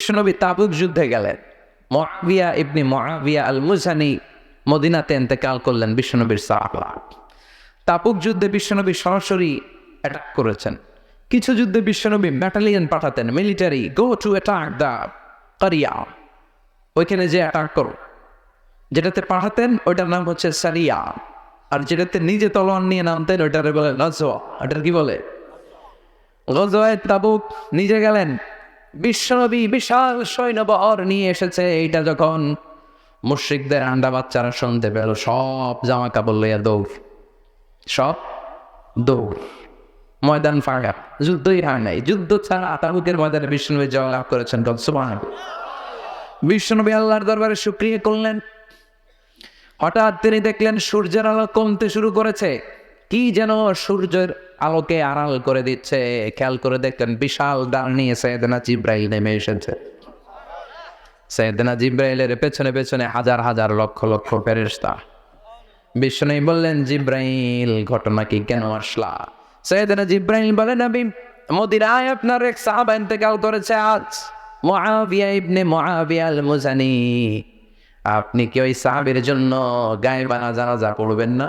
বিশ্বনবী তাবুক যুদ্ধে গেলেন। মহাবিয়া ইবনি মহাবিয়া আল মুজানি মদিনাতে এন্তেকাল করলেন বিশ্বনবীর সাহাবা। তাপুক যুদ্ধে বিশ্বনবী সরাসরি অ্যাটাক করেছেন। কিছু যুদ্ধে বিশ্বনবী ব্যাটালিয়ন পাঠাতেন military go to attack the কারিয়া ওইখানে যে অ্যাটাক করো, যেটাতে পাঠাতেন, ওইটার নাম হচ্ছে সারিয়া আর যেটাতে নিজে তলোয়ার নিয়ে নামতেন, ওইটারে বলে লজোয়া ওটার কি বলে? গজওয়ায় তাবুক নিজে গেলেন বিশ্বনবী বিশাল সৈন্যবহর নিয়ে এসেছে। এইটা যখন মুশ্রিকদের আন্ডা বাচ্চারা শুনতে পেল, সব জামা কাপড় লইয়া দৌড়, সব দৌড়, ময়দান ফাঁকা, যুদ্ধই হয় নাই। যুদ্ধ ছাড়া তাবুকের ময়দানে বিষ্ণুনবী জয় লাভ করেছেন সুবহান বিষ্ণুনবী আল্লাহর দরবারে শুক্রিয়া করলেন। হঠাৎ তিনি দেখলেন সূর্যের আলো কমতে শুরু করেছে। কি যেন সূর্যের আলোকে আড়াল করে দিচ্ছে, খেয়াল করে দেখলেন বিশাল ডাল নিয়ে সৈয়দনা জিব্রাইল নেমে এসেছে। সৈয়দনা জিব্রাইলের পেছনে পেছনে হাজার হাজার লক্ষ লক্ষ ফেরেশতা। বিষ্ণু বললেন, জিব্রাইল, ঘটনা কি কেন আসলা? সৈয়দনা জিব্রাইল বলেন আমি মদিনায় আপনার এক সাহাবা ইন্তেকাল করেছে আজ, মুআবিয়া ইবনে মুআবিয়া আল মুজানি আপনি কি ওই সাহাবের জন্য গায়ে বানা জানাজা পড়বেন না?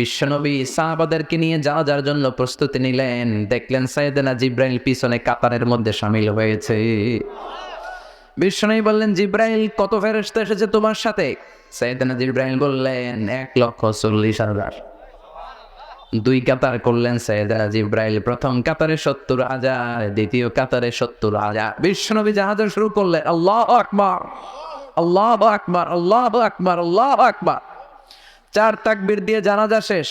বিশ্বনবী সাহাবাদেরকে নিয়ে যাওয়ার জন্য প্রস্তুতি নিলেন, দেখলেন সাইদেনা জিব্রাইল পিছনে কাতারের মধ্যে সামিল হয়েছে। বিশ্বনবী বললেন, জিব্রাইল, কত ফেরস্ত এসেছে তোমার সাথে? সাইয়েদেনা জিব্রাইল বললেন, এক লক্ষ চল্লিশ হাজার। দুই কাতার করলেন সৈয়দা জিব্রাইল, প্রথম কাতারে সত্তর হাজার, দ্বিতীয় কাতারে সত্তর হাজার। বিশ্বনবী জাহাজ শুরু করলেন, আল্লাহ আকবার আল্লাহ আকবার আল্লাহ আকবার আল্লাহ আকবার। চার তাকবির দিয়ে জানাজা শেষ।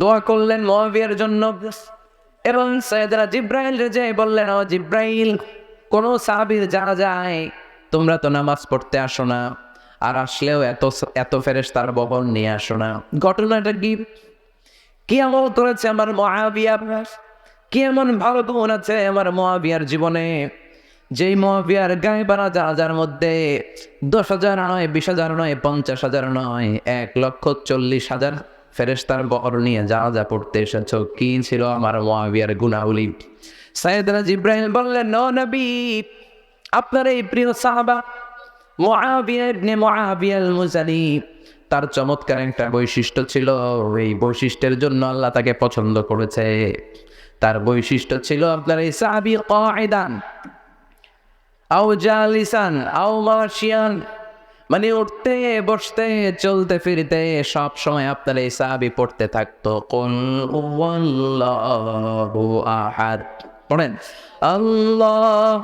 দোয়া করলেন মহাবিয়ার জন্য। এবং সৈয়দরা জিব্রাইল রেজে বললেন, ও জিব্রাইল, কোন সাহাবির জানা যায়? তোমরা তো নামাজ পড়তে আসো না, আর আসলেও এত এত ফেরেস তার বহন নিয়ে আসো না। ঘটনাটা কি? কি আমল করেছে আমার মহাবিয়া কি এমন ভালো গুণ আছে আমার মহাবিয়ার জীবনে? যেই মহাবিয়ার গায়ে বানা জাহাজার মধ্যে দশ হাজার নয়, বিশ হাজার নয়, পঞ্চাশ হাজার নয়, এক লক্ষ চল্লিশ হাজার ফেরেস্তার বহর নিয়ে জাহাজা পড়তে এসেছ, কি ছিল আমার মহাবিয়ার গুণাবলী? সাইয়েদরা জিব্রাহিম বললেন ন নবী, আপনার এই প্রিয় সাহাবা, মহাবিয়া ইবনে মহাবিয়া আল মুজানি তার চমৎকার একটা বৈশিষ্ট্য ছিল, এই বৈশিষ্ট্যের জন্য আল্লাহ তাকে পছন্দ করেছে। তার বৈশিষ্ট্য ছিল আপনার এই সাহাবি কায়দান আও জালিসান, আও মাসিয়ান মানে উঠতে, বসতে, চলতে, ফিরতে, সব সময় আপনার এই সাহাবি পড়তে থাকতো। কোন পড়েন, আল্লাহ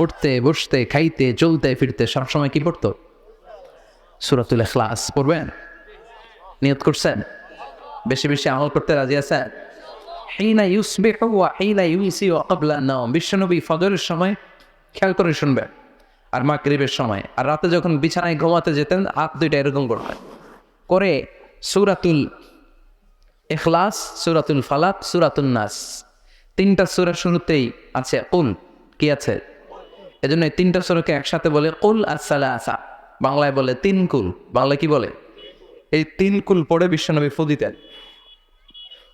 উঠতে, বসতে, খাইতে, চলতে, ফিরতে সবসময় কি পড়তো? সুরাতুল এখলাস পড়বেন? নিয়ত করছেন? বেশি বেশি আমল করতে রাজি আছেন? হিনা ইউসবিহু ওয়া হিনা ইউসি ওয়া ক্বাবলা নাওম। বিশ্বনবী ফজরের সময় খেয়াল করে শুনবেন আর মাগরিবের সময়। আর রাতে যখন বিছানায় ঘুমাতে যেতেন, হাত দুইটা এরকম করবেন করে সুরাতুল এখলাস সুরাতুল ফালাক সুরাতুল নাস। তিনটা সুরা শুরুতেই আছে, কুল। কি আছে? এজন্য এই তিনটা সুরাকে একসাথে বলে কুল আসসালা আসা বাংলায় বলে তিন কুল। বাংলায় কি বলে? এই তিন কুল পড়ে বিশ্বনবী ফু দিতেন।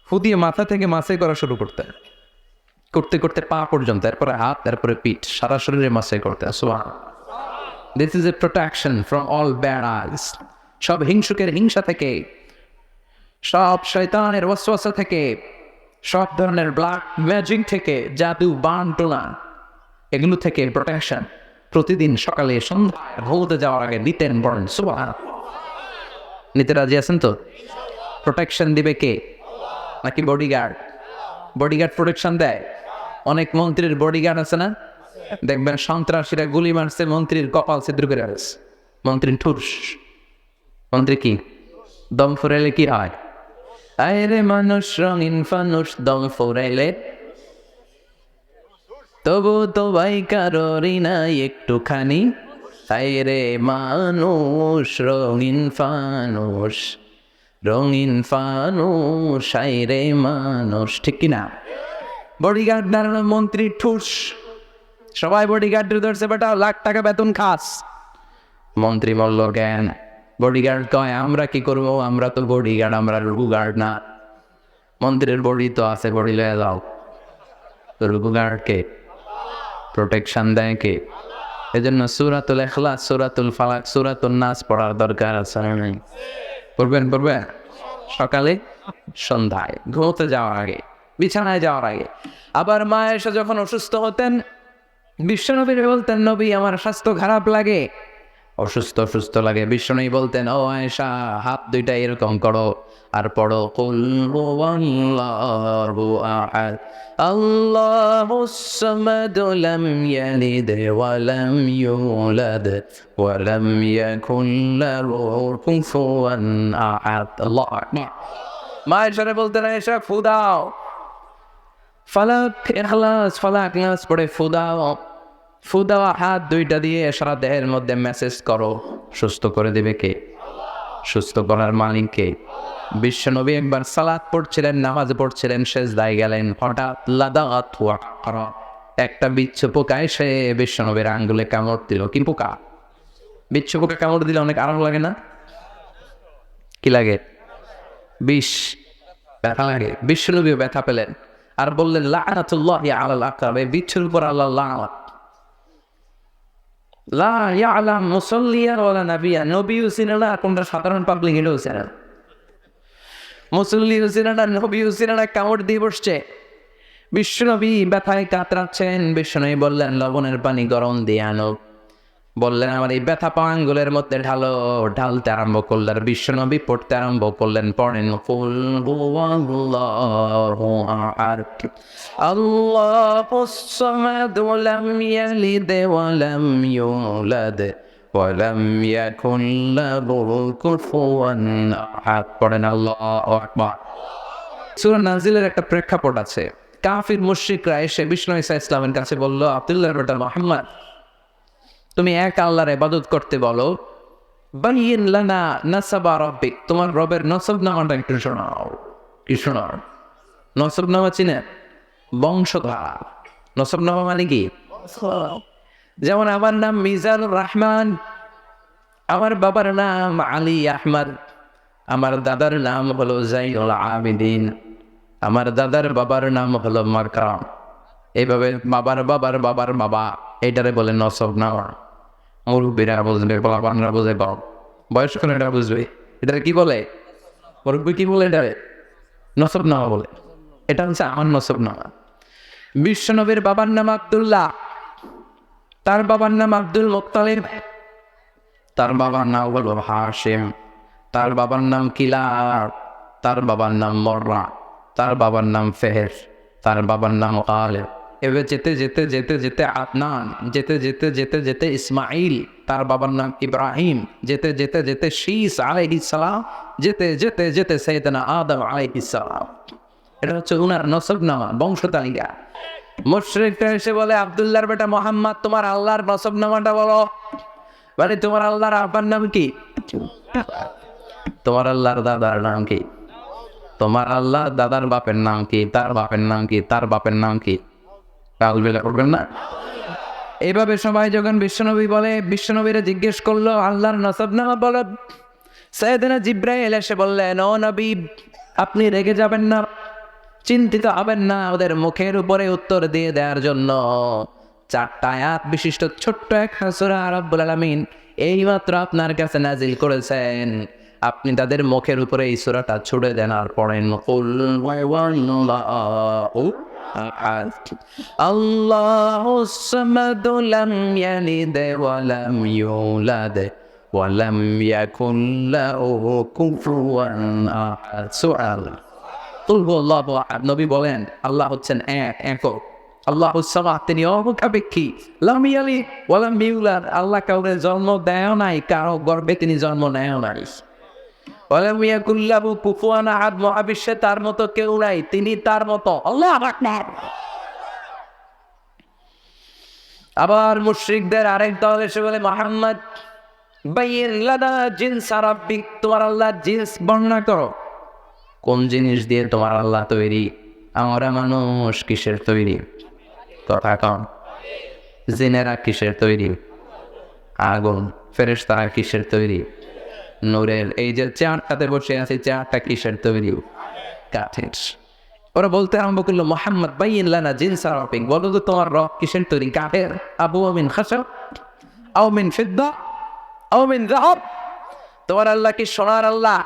ফু দিয়ে মাথা থেকে মাসাই করা শুরু করতেন। করতে করতে পা পর্যন্ত, তারপরে হাত, তারপরে পিঠ, সারা শরীরে মাসাই করতেন সোহান this is a protection from all bad eyes সব হিংসুকের হিংসা থেকে, সব শৈতানের ওয়াসওয়াসা থেকে, সব ধরনের ব্লাক ম্যাজিক থেকে, জাদু, বান, টোনা, এগুলো থেকে প্রোটেকশন প্রতিদিন সকালে সন্ধ্যায় ঘুমোতে যাওয়ার আগে নিতেন বলেন সুবাহ নিতে রাজি আছেন তো? প্রোটেকশন দিবে কে? নাকি বডিগার্ড বডিগার্ড প্রোটেকশন দেয়? অনেক মন্ত্রীর বডিগার্ড আছে না? দেখবেন সন্ত্রাসীরা গুলি মারছে, মন্ত্রীর কপাল ছিদ্র করে আছে মন্ত্রীর ঠুস মন্ত্রী কি? দম ফুরাইলে কি হয়? আরে মানুষ, রঙিন ফানুষ, দম ফোরাইলে তবু তো ভাই কারোরই নাই একটুখানি। রে মানুষ, রঙিন ফানুষ রঙিন ফানুষ, আই রে মানুষ। ঠিক কিনা? বডিগার্ড দাঁড়ানো মন্ত্রী ঠুস। সবাই বডিগার্ডের ধরছে, বেটা, লাখ টাকা বেতন খাস। মন্ত্রী বলল জ্ঞান বডিগার্ড কয়, আমরা কি করব? আমরা তো বডিগার্ড আমরা রুগু গার্ড না। মন্ত্রীর বডি তো আছে, বডি লয়ে যাও। রুগু গার্ড কে? প্রোটেকশন দেয় কে? এই জন্য সুরাতুল এখলাস সুরাতুল ফালাক সুরাতুল নাচ পড়ার দরকার আছে পড়বেন পড়বেন? সকালে? সন্ধ্যায়। ঘুমোতে যাওয়ার আগে, বিছানায় যাওয়ার আগে। আবার মা এসে যখন অসুস্থ হতেন বিশ্বনবীর বলতেন, নবী, আমার স্বাস্থ্য খারাপ লাগে। অসুস্থ অসুস্থ লাগে। বিশ্বনবী বলতেন, ও আয়সা হাত দুইটা এরকম করো আর পড়ো। কুল হুয়াল্লাহু আহাদ। আল্লাহুস সামাদ লাম ইয়ালিদ ওয়া লাম ইউলাদ ওয়া লাম ইয়াকুল লাহু কুফুয়ান আহাদ। আল্লাহু আকবার। মা এসারে বলতেন, আয়েশা, ফু দাও। ফালাক এখলাস ফালাক নাস পড়ে ফু দাও। ফু দেওয়া হাত দুইটা দিয়ে সারা দেহের মধ্যে মেসেজ করো, সুস্থ করে দেবে কে? সুস্থ করার মালিক কে? বিশ্বনবী একবার সালাদ পড়ছিলেন, নামাজ পড়ছিলেন শেষ দায় গেলেন, হঠাৎ লাদা আতুয়া একটা বিচ্ছু পোকা এসে বিশ্বনবীর আঙ্গুলে কামড় দিল। কি পোকা? বিচ্ছু পোকা কামড় দিলে অনেক আরাম লাগে না? কি লাগে? বিষ। ব্যথা লাগে। বিশ্বনবীও ব্যথা পেলেন। আর বললেন লাআনাতুল্লাহ আলাল আকরাব এই বিচ্ছুর উপর আল্লাহ লা ওলা কোনটা সাধারণ পাবলিক মুসল্লি দিয়ে বসছে। বিশ্বনবী ব্যথায় কাতরাচ্ছেন। বিশ্বনবী বললেন, লবণের পানি গরম দিয়ে আনো। বললেন আমার এই ব্যথা পা আঙ্গুলের মধ্যে ঢালো ঢালতে আরম্ভ করলেন বিশ্বনবী পড়তে আরম্ভ করলেন পড়েন ফুল আর আল্লাহ الصمد ولم يلد ولم يولد ولم يكن له كفوا احد পড়েন আল্লাহু আকবার সূরা নাজিলের একটা প্রেক্ষাপট আছে কাফির মুশরিকরা এসে বিষ্ণু ইসা ইসলামের কাছে বলল আব্দুল্লাহ বেটা মোহাম্মদ তুমি এক আল্লাহর ইবাদত করতে বলো বানিয়েন লানা নাসাবা রব্বিক তোমার রবের নসব নামাটা একটু শোনাও, কি শোনাও? নসব নামা চিনে? বংশধারা। নসব নামা মানে কি? যেমন আমার নাম মিজানুর রহমান, আমার বাবার নাম আলী আহমদ, আমার দাদার নাম হলো জাইনুল আবিদিন, আমার দাদার বাবার নাম হলো মারকাম। এইভাবে বাবার বাবার বাবার বাবা, এইটারে বলে নসব নামা। মুরব্বীরা বুঝবে বাবানরা বুঝবে বাপ বয়স্করা এটা বুঝবে এটা কি বলে? মুরব্বী কি বলে এটারে? নসব নামা বলে। এটা হচ্ছে আমার নসব নামা বিশ্বনবীর বাবার নাম আবদুল্লাহ, তার বাবার নাম আব্দুল মুক্তালিব তার বাবার নাম হলো হাসিম তার বাবার নাম কিলার তার বাবার নাম মর্রা, তার বাবার নাম ফেহের তার বাবার নাম আলেব এভাবে যেতে যেতে যেতে যেতে আদনান, যেতে যেতে যেতে যেতে ইসমাইল তার বাবার নাম ইব্রাহিম, যেতে যেতে যেতে শীস আলাইহিসালাম যেতে যেতে যেতে সৈয়দনা আদম আলাইহিসালাম এটা হচ্ছে উনার নসব নামা বংশ তালিকা মুশরিকটা এসে বলে, আবদুল্লাহর বেটা মোহাম্মদ, তোমার আল্লাহর নসব নামাটা বলো। মানে তোমার আল্লাহর আব্বার নাম কি? তোমার আল্লাহর দাদার নাম কি? তোমার আল্লাহ দাদার বাপের নাম কি? তার বাপের নাম কি? তার বাপের নাম কি? কাল বেলা করবেন না। এইভাবে সবাই যখন বিশ্বনবী বলে, বিশ্বনবীরা জিজ্ঞেস করল, আল্লাহর নসব নামা বলো? সৈয়দনা জিব্রাইল এসে বললেন, ও নবী, আপনি রেগে যাবেন না, চিন্তিত হবেন না, ওদের মুখের উপরে উত্তর দিয়ে দেওয়ার জন্য। চারটা আয়াত বিশিষ্ট ছোট্ট এক হাসুরা আরব্বুল আলমিন এইমাত্র আপনার কাছে নাজিল করেছেন। আপনি তাদের মুখের উপরে এই সুরাটা ছুড়ে দেন আর পড়েন কুল আহাদ আল্লাহু লাম ইয়ালিদ ওয়া লাম ইউলাদ ওয়া লাম ইয়াকুন লাহু কুফুয়ান আহাদ। সূরা তুলবুল্লাহ নবী বলেন, আল্লাহ হচ্ছেন এক, একক। আল্লাহ সামাহ তিনি অমুখাপেক্ষী। লামিয়ালি ওয়ালাম মিউলার আল্লাহ কাউকে জন্ম দেয় নাই, কারও গর্বে তিনি জন্ম নেয় নাই। ওয়ালাম ইয়াকুল্লাহু কুফুয়ান আহাদ, মহাবিশ্বে তার মতো কেউ নাই, তিনি তার মতো। আল্লাহ আবার মুশরিকদের আরেক দল এসে বলে, মোহাম্মদ তোমার আল্লাহ জিন্স বর্ণনা করো। কোন জিনিস দিয়ে তোমার আল্লাহ তৈরি? আমরা মানুষ কিসের তৈরি? কথা কন। জিনেরা কিসের তৈরি? আগুন। ফেরেশতারা কিসের তৈরি? নূরের এই যে চেয়ারটাতে বসে আছে চেয়ারটা কিসের তৈরি? কাঠের। ওরা বলতে আরম্ভ করল, মোহাম্মদ, বাইন লানা জিন্স আরবিক বলো তো তোমার রক কিসের তৈরি? কাঠের। আবু আমিন খাসা আউমিন ফিদ্দা আউমিন জাহাব তোমার আল্লাহ কি সোনার আল্লাহ?